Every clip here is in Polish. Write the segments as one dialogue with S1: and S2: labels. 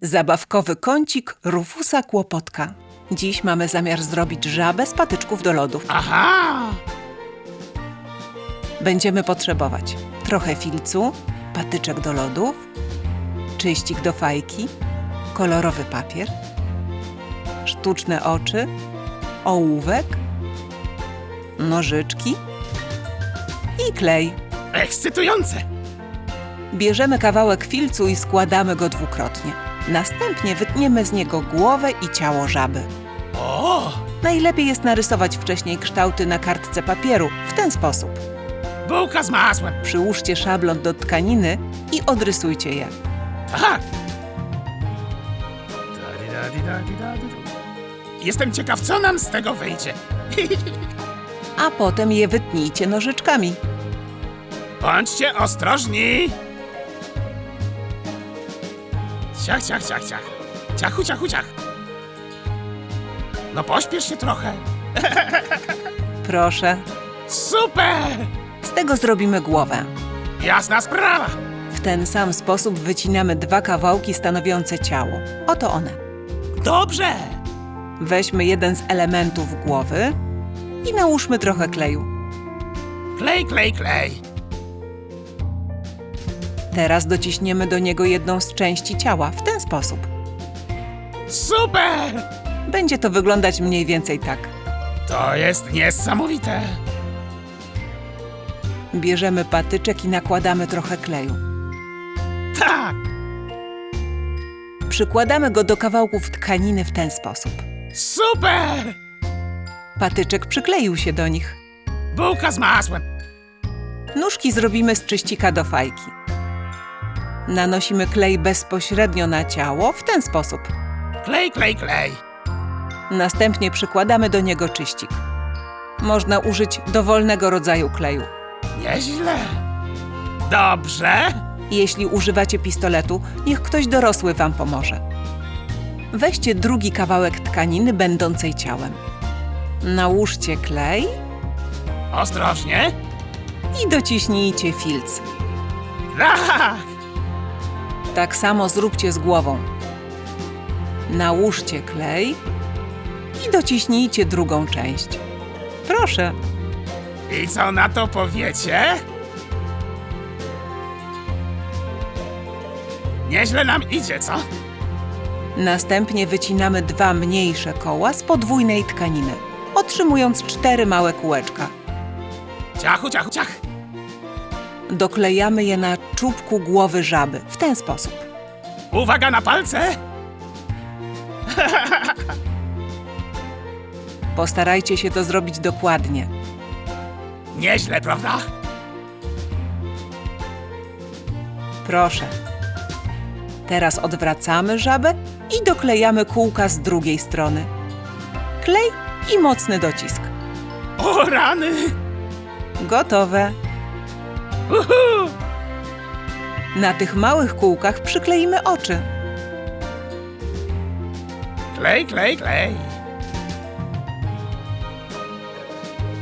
S1: Zabawkowy kącik Rufusa Kłopotka. Dziś mamy zamiar zrobić żabę z patyczków do lodów.
S2: Aha!
S1: Będziemy potrzebować trochę filcu, patyczek do lodów, czyścik do fajki, kolorowy papier, sztuczne oczy, ołówek, nożyczki i klej.
S2: Ekscytujące!
S1: Bierzemy kawałek filcu i składamy go dwukrotnie. Następnie wytniemy z niego głowę i ciało żaby.
S2: O!
S1: Najlepiej jest narysować wcześniej kształty na kartce papieru w ten sposób.
S2: Bułka z masłem!
S1: Przyłóżcie szablon do tkaniny i odrysujcie je.
S2: Aha! Jestem ciekaw, co nam z tego wyjdzie.
S1: A potem je wytnijcie nożyczkami.
S2: Bądźcie ostrożni! Ciach, ciach, ciach, ciach. Ciachu, ciachu, ciach. No pośpiesz się trochę.
S1: Proszę.
S2: Super!
S1: Z tego zrobimy głowę.
S2: Jasna sprawa!
S1: W ten sam sposób wycinamy dwa kawałki stanowiące ciało. Oto one.
S2: Dobrze!
S1: Weźmy jeden z elementów głowy i nałóżmy trochę kleju.
S2: Klej, klej, klej.
S1: Teraz dociśniemy do niego jedną z części ciała w ten sposób.
S2: Super!
S1: Będzie to wyglądać mniej więcej tak.
S2: To jest niesamowite.
S1: Bierzemy patyczek i nakładamy trochę kleju. Przykładamy go do kawałków tkaniny w ten sposób.
S2: Super!
S1: Patyczek przykleił się do nich.
S2: Bułka z masłem.
S1: Nóżki zrobimy z czyścika do fajki. Nanosimy klej bezpośrednio na ciało w ten sposób.
S2: Klej, klej, klej.
S1: Następnie przykładamy do niego czyścik. Można użyć dowolnego rodzaju kleju.
S2: Nieźle. Dobrze.
S1: Jeśli używacie pistoletu, niech ktoś dorosły wam pomoże. Weźcie drugi kawałek tkaniny będącej ciałem. Nałóżcie klej
S2: Ostrożnie.
S1: i dociśnijcie filc.
S2: Tak!
S1: Tak samo zróbcie z głową. Nałóżcie klej i dociśnijcie drugą część. Proszę.
S2: I co na to powiecie? Nieźle nam idzie, co?
S1: Następnie wycinamy dwa mniejsze koła z podwójnej tkaniny, otrzymując cztery małe kółeczka.
S2: Ciachu, ciachu, ciach.
S1: Doklejamy je na czubku głowy żaby w ten sposób.
S2: Uwaga na palce.
S1: Postarajcie się to zrobić dokładnie.
S2: Nieźle, prawda?
S1: Proszę. Teraz odwracamy żabę i doklejamy kółka z drugiej strony. Klej i mocny docisk.
S2: O rany!
S1: Gotowe.
S2: Uhu!
S1: Na tych małych kółkach przykleimy oczy.
S2: Klej, klej, klej.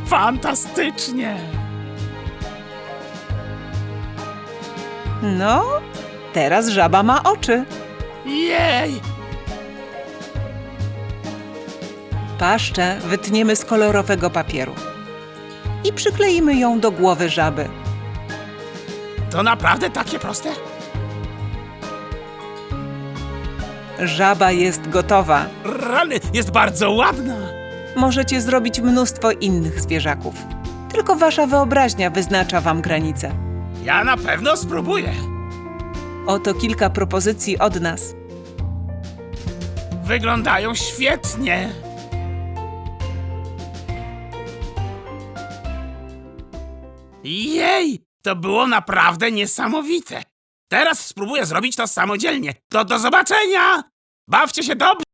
S2: Fantastycznie!
S1: No, teraz żaba ma oczy.
S2: Jej!
S1: Paszczę wytniemy z kolorowego papieru i przykleimy ją do głowy żaby.
S2: To naprawdę takie proste?
S1: Żaba jest gotowa.
S2: Rany, jest bardzo ładna!
S1: Możecie zrobić mnóstwo innych zwierzaków. Tylko wasza wyobraźnia wyznacza wam granice.
S2: Ja na pewno spróbuję.
S1: Oto kilka propozycji od nas.
S2: Wyglądają świetnie. Jej, to było naprawdę niesamowite. Teraz spróbuję zrobić to samodzielnie. To do zobaczenia! Bawcie się dobrze!